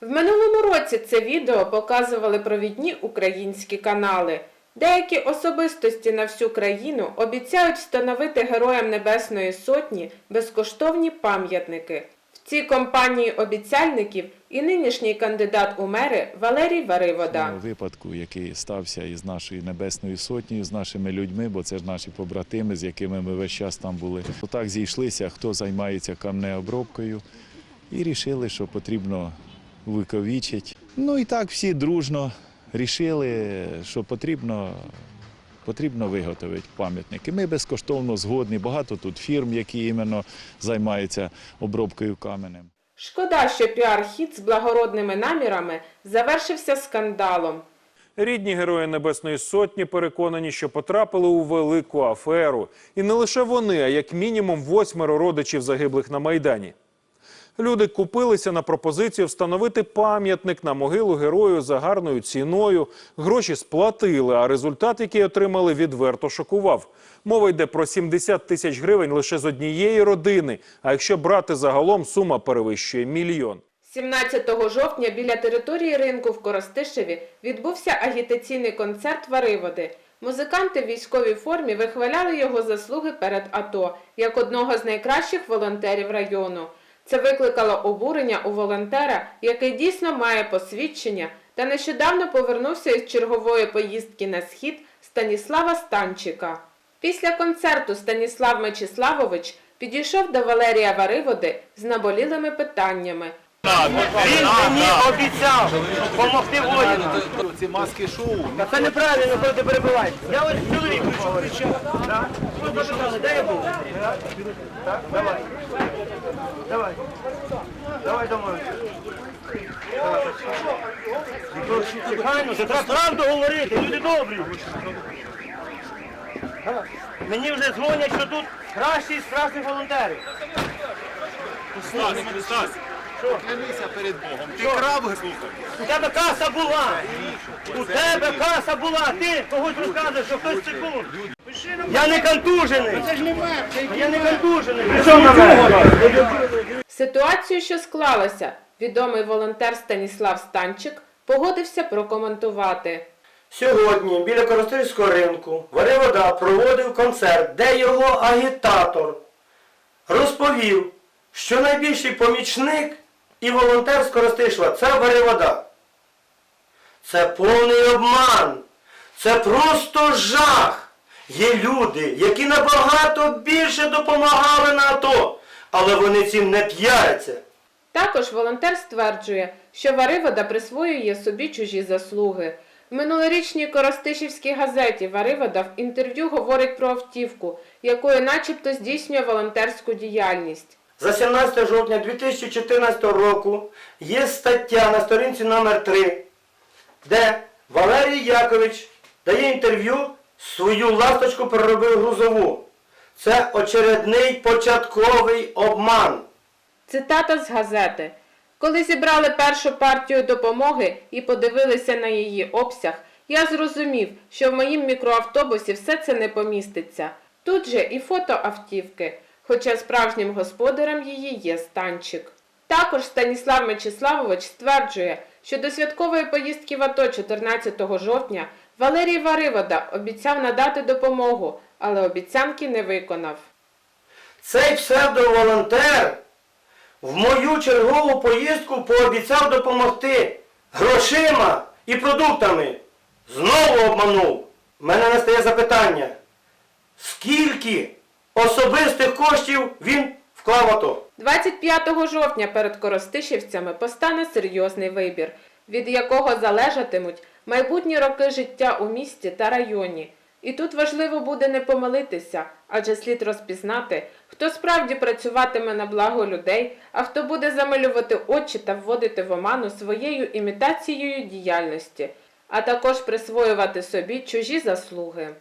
В минулому році це відео показували провідні українські канали. Деякі особистості на всю країну обіцяють встановити Героям Небесної Сотні безкоштовні пам'ятники. В цій компанії обіцяльників і нинішній кандидат у мери Валерій Варивода. цьому випадку, який стався із нашою небесною сотнею, з нашими людьми, бо це ж наші побратими, з якими ми весь час там були. Так зійшлися, хто займається камнеобробкою, і рішили, що потрібно виковічити. Ну і так всі дружно рішили, що потрібно. Потрібно виготовити пам'ятники. Ми безкоштовно згодні. Багато тут фірм, які іменно займаються обробкою каменем. Шкода, що піар-хід з благородними намірами завершився скандалом. Рідні Герої Небесної Сотні переконані, що потрапили у велику аферу. І не лише вони, а як мінімум восьмеро родичів загиблих на Майдані. Люди купилися на пропозицію встановити пам'ятник на могилу герою за гарною ціною. Гроші сплатили, а результат, який отримали, відверто шокував. Мова йде про 70 тисяч гривень лише з однієї родини. А якщо брати загалом, сума перевищує мільйон. 17 жовтня біля території ринку в Коростишеві відбувся агітаційний концерт Вариводи. Музиканти в військовій формі вихваляли його заслуги перед АТО як одного з найкращих волонтерів району. Це викликало обурення у волонтера, який дійсно має посвідчення та нещодавно повернувся із чергової поїздки на схід Станіслава Станчика. Після концерту Станіслав Мечиславович підійшов до Валерія Вариводи з наболілими питаннями, Він мені обіцяв допомогти воїнам. Ці маски шоу. Це неправильно, коли ти перебиваєш. Я ось чоловік прийшов кричав. Ви де я був? Так? Давай. Давай. Давай домой. Тихайно, це треба правду говорити, люди добрі. Мені вже дзвонять, що тут кращі з кращих волонтерів. Стас, Стас, клянися перед Богом. Ти крав, слухай. У тебе каса була! У тебе каса була! Ти когось розказуєш, що хтось був! Я не контужений! Я не контужений! Причому на мене? Ситуацію, що склалася, відомий волонтер Станіслав Станчик погодився прокоментувати. Сьогодні біля Коростильського ринку Варивода проводив концерт, де його агітатор розповів, що найбільший помічник і волонтер з Коростишева – це Варивода. Це повний обман. Це просто жах. Є люди, які набагато більше допомагали на АТО, але вони цим не п'яться. Також волонтер стверджує, що Варивода присвоює собі чужі заслуги. В минулорічній Коростишівській газеті Варивода в інтерв'ю говорить про автівку, якою начебто здійснює волонтерську діяльність. За 17 жовтня 2014 року є стаття на сторінці номер 3 де Валерій Якович дає інтерв'ю, свою ласточку переробив грузову. Це очередний початковий обман. Цитата з газети. Коли зібрали першу партію допомоги і подивилися на її обсяг, я зрозумів, що в моїм мікроавтобусі все це не поміститься. Тут же і фото автівки, хоча справжнім господарем її є станчик. Також Станіслав Мечиславович стверджує, що до святкової поїздки в АТО 14 жовтня Валерій Варивода обіцяв надати допомогу, але обіцянки не виконав. Цей псевдоволонтер в мою чергову поїздку пообіцяв допомогти грошима і продуктами. Знову обманув. У мене настає запитання. Скільки особистих коштів він вклав АТО? 25 жовтня перед Коростишівцями постане серйозний вибір, від якого залежатимуть майбутні роки життя у місті та районі. І тут важливо буде не помилитися, адже слід розпізнати, хто справді працюватиме на благо людей, а хто буде замилювати очі та вводити в оману своєю імітацією діяльності, а також присвоювати собі чужі заслуги.